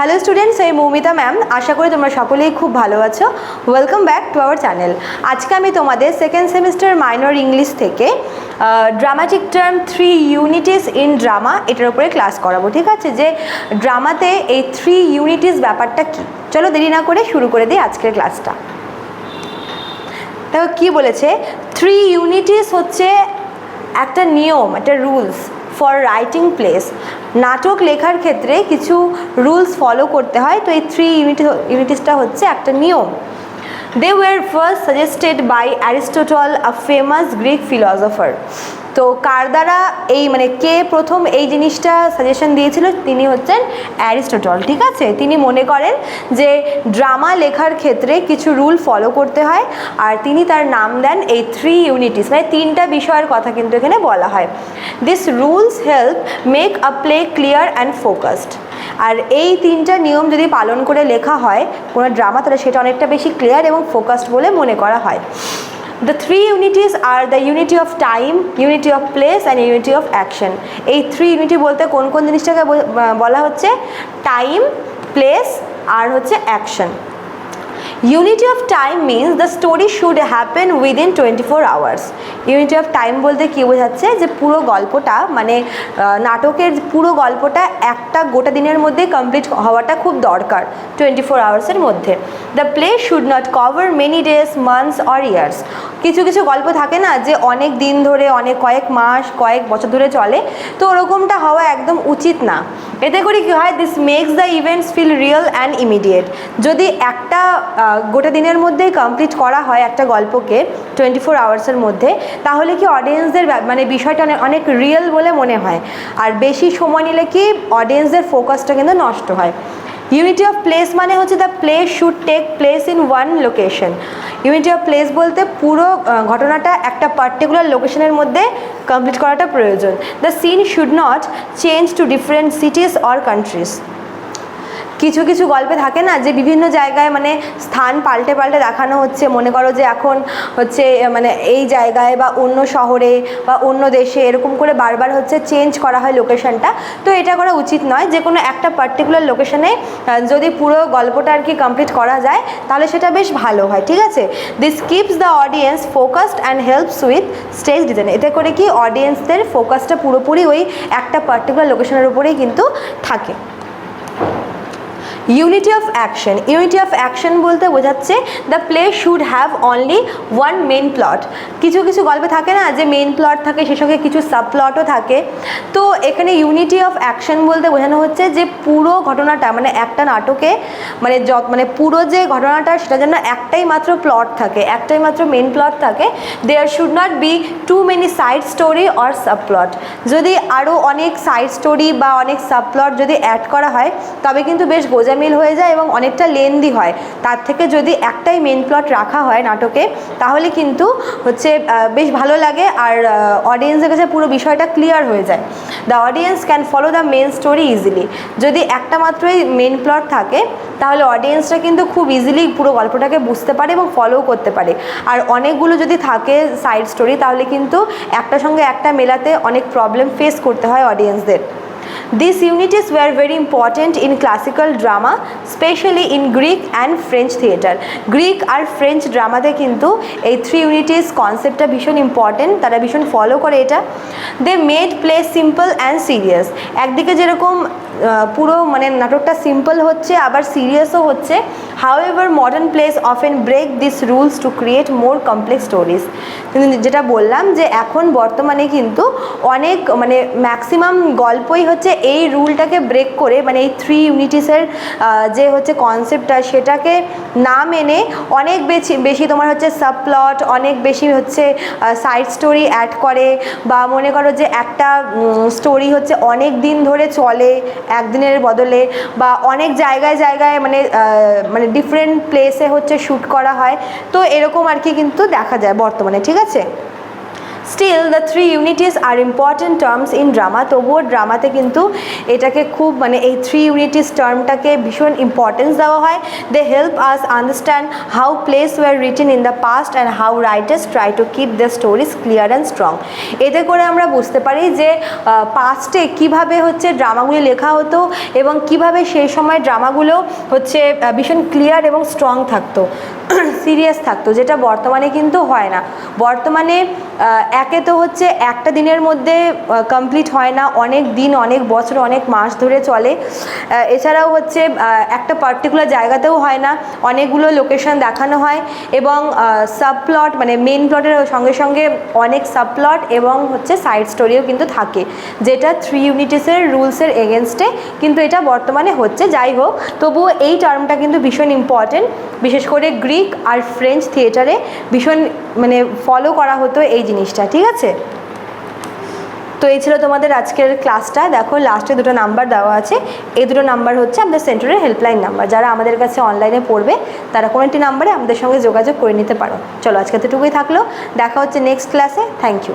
Hello students আমি Moumita ma'am আশা করি তোমরা সকলেই খুব ভালো আছো। Welcome back to our channel আজকে আমি তোমাদের সেকেন্ড সেমিস্টার মাইনর ইংলিশ থেকে dramatic term three unities in drama এটার উপরে ক্লাস করাবো, ঠিক আছে? যে ড্রামাতে এই থ্রি ইউনিটিস ব্যাপারটা কী? চলো দেরি না করে শুরু করে দিই আজকের ক্লাসটা দেখো কী বলেছে? থ্রি ইউনিটিস হচ্ছে একটা নিয়ম, একটা রুলস ফর রাইটিং প্লেস নাটক লেখার ক্ষেত্রে কিছু রুলস ফলো করতে হয়। তো এই থ্রি ইউনিট ইউনিটিসটা হচ্ছে একটা নিয়ম। They were first suggested by Aristotle a famous Greek philosopher তো কার দ্বারা এই মানে কে প্রথম এই জিনিসটা সাজেশন দিয়েছিল? তিনি হচ্ছেন অ্যারিস্টোটল, ঠিক আছে? তিনি মনে করেন যে ড্রামা লেখার ক্ষেত্রে কিছু রুল ফলো করতে হয় আর তিনি তার নাম দেন এই থ্রি ইউনিটিস মানে তিনটা বিষয়ের কথা কিন্তু এখানে বলা হয়। This rules help make a play clear and focused আর এই তিনটা নিয়ম যদি পালন করে লেখা হয়, কোনো ড্রামা, তাহলে সেটা অনেকটা বেশি ক্লিয়ার এবং ফোকাসড বলে মনে করা হয়। The three unities R the unity of time unity of place and unity of action এই থ্রি ইউনিটি বলতে কোন কোন জিনিসটাকে বল- হচ্ছে? টাইম প্লেস আর হচ্ছে action unity of time means the story should happen within twenty four hours unity of time বলতে কী বোঝাচ্ছে? যে পুরো গল্পটা মানে নাটকের পুরো গল্পটা একটা গোটা দিনের মধ্যে কমপ্লিট হওয়াটা খুব দরকার টোয়েন্টি ফোর আওয়ার্সের মধ্যে। The play should not cover many days months or years কিছু কিছু গল্প থাকে না যে অনেক দিন ধরে, অনেক কয়েক মাস, কয়েক বছর ধরে চলে। তো ওরকমটা হওয়া একদম উচিত না। এতে করে কী হয়? This makes the events feel real and immediate যদি একটা গোটা দিনের মধ্যেই কমপ্লিট করা হয় একটা গল্পকে টোয়েন্টি ফোর আওয়ার্সের মধ্যে, তাহলে কি অডিয়েন্সদের মানে বিষয়টা অনেক অনেক রিয়েল বলে মনে হয়। আর বেশি সময় নিলে কি অডিয়েন্সদের ফোকাসটা কিন্তু নষ্ট হয়। ইউনিটি অফ প্লেস মানে হচ্ছে the place should take place in one location unity of place বলতে পুরো ঘটনাটা একটা পার্টিকুলার লোকেশনের মধ্যে কমপ্লিট করাটা প্রয়োজন। The scene should not change to different cities or countries কিছু কিছু গল্পে থাকে না যে বিভিন্ন জায়গায় মানে স্থান পাল্টে পাল্টে দেখানো হচ্ছে। মনে করো যে এখন হচ্ছে মানে এই জায়গায় বা অন্য শহরে বা অন্য দেশে এরকম করে বারবার হচ্ছে চেঞ্জ করা হয় লোকেশনটা তো এটা করা উচিত নয়। যে কোনো একটা পার্টিকুলার লোকেশনে যদি পুরো গল্পটা আর কি কমপ্লিট করা যায়, তাহলে সেটা বেশ ভালো হয়। ঠিক আছে? This keeps the audience focused and helps with stage design এতে করে কি অডিয়েন্সদের ফোকাসটা পুরোপুরি ওই একটা পার্টিকুলার লোকেশনের উপরেই কিন্তু থাকে। Unity of action unity of action বলতে বোঝাচ্ছে the play should have only one main plot কিছু কিছু গল্পে থাকে না যে মেন প্লট থাকে, সে সঙ্গে কিছু সাব প্লটও থাকে। তো এখানে ইউনিটি অফ অ্যাকশন বলতে বোঝানো হচ্ছে যে পুরো ঘটনাটা মানে একটা নাটকে মানে যত মানে পুরো যে ঘটনাটা, সেটা যেন একটাই মাত্র প্লট থাকে, একটাই মাত্র মেন প্লট থাকে there should not be too many side story or sub plot যদি আরও অনেক সাইড স্টোরি বা অনেক সাব প্লট যদি অ্যাড করা হয়, তবে কিন্তু বেশ গোজামিল হয়ে যায় এবং অনেকটা লেন্দি হয়। তার থেকে যদি একটাই মেন প্লট রাখা হয় নাটকে, তাহলে কিন্তু হচ্ছে বেশ ভালো লাগে আর অডিয়েন্সের কাছে পুরো বিষয়টা ক্লিয়ার হয়ে যায়। The audience can follow the main story easily যদি একটা মাত্রই মেন প্লট থাকে, তাহলে অডিয়েন্সরা কিন্তু খুব ইজিলি পুরো গল্পটাকে বুঝতে পারে এবং ফলো করতে পারে। আর অনেকগুলো যদি থাকে সাইড স্টোরি তাহলে কিন্তু একটার সঙ্গে একটা মেলাতে অনেক প্রবলেম ফেস করতে হয় অডিয়েন্সদের These unities were very important in classical drama, especially in Greek and French theatre. Greek আর ফ্রেঞ্চ ড্রামাতে কিন্তু এই থ্রি ইউনিটিস কনসেপ্টটা ভীষণ ইম্পর্টেন্ট তারা ভীষণ ফলো করে এটা। They made play simple and serious একদিকে যেরকম পুরো মানে নাটকটা সিম্পল হচ্ছে আবার সিরিয়াসও হচ্ছে। However modern plays often break this rules to create more complex stories যেটা বললাম যে এখন বর্তমানে কিন্তু অনেক মানে ম্যাক্সিমাম গল্পই হচ্ছে এই রুলটাকে ব্রেক করে মানে এই থ্রি ইউনিটিসের যে হচ্ছে কনসেপ্টটা সেটাকে না মেনে অনেক বেশি বেশি তোমার হচ্ছে সাবপ্লট অনেক বেশি হচ্ছে সাইড স্টোরি অ্যাড করে বা মনে করো যে একটা স্টোরি হচ্ছে অনেক দিন ধরে চলে একদিনের বদলে বা অনেক জায়গায় জায়গায় মানে মানে ডিফারেন্ট প্লেসে হচ্ছে শ্যুট করা হয়। তো এরকম আর কি কিন্তু দেখা যায় বর্তমানে, ঠিক আছে? Still the three unities are important terms in drama তবুও ড্রামাতে কিন্তু এটাকে খুব মানে এই থ্রি ইউনিটিস টার্মটাকে ভীষণ ইম্পর্টেন্স দেওয়া হয়। They help us understand how plays were written in the past and how writers try to keep the stories clear and strong এতে করে আমরা বুঝতে পারি যে পাস্টে কীভাবে হচ্ছে ড্রামাগুলি লেখা হতো এবং কীভাবে সেই সময় ড্রামাগুলো হচ্ছে ভীষণ ক্লিয়ার এবং স্ট্রং থাকতো। সিরিয়াস থাকতো, যেটা বর্তমানে কিন্তু হয় না। বর্তমানে একে তো হচ্ছে একটা দিনের মধ্যে কমপ্লিট হয় না, অনেক দিন, অনেক বছর, অনেক মাস ধরে চলে। এছাড়াও হচ্ছে একটা পার্টিকুলার জায়গাতেও হয় না, অনেকগুলো লোকেশন দেখানো হয় এবং সাবপ্লট মানে মেন প্লটের সঙ্গে সঙ্গে অনেক সাবপ্লট এবং হচ্ছে সাইড স্টোরিও কিন্তু থাকে, যেটা থ্রি ইউনিটিসের রুলসের এগেনস্টে কিন্তু এটা বর্তমানে হচ্ছে। যাই হোক, তবুও এই টার্মটা কিন্তু ভীষণ ইম্পর্টেন্ট বিশেষ করে গ্রিক আর ফ্রেঞ্চ থিয়েটারে ভীষণ মানে ফলো করা হতো এই জিনিসটা, ঠিক আছে? তো এই ছিল তোমাদের আজকের ক্লাসটা দেখো লাস্টে দুটো নাম্বার দেওয়া আছে। এই দুটো নাম্বার হচ্ছে আমাদের সেন্টারের হেল্পলাইন নাম্বার যারা আমাদের কাছে অনলাইনে পড়বে, তারা কোনো একটি নাম্বারে আমাদের সঙ্গে যোগাযোগ করে নিতে পারো। চলো, আজকে তো টুকুই থাকল। দেখা হচ্ছে নেক্সট ক্লাসে থ্যাংক ইউ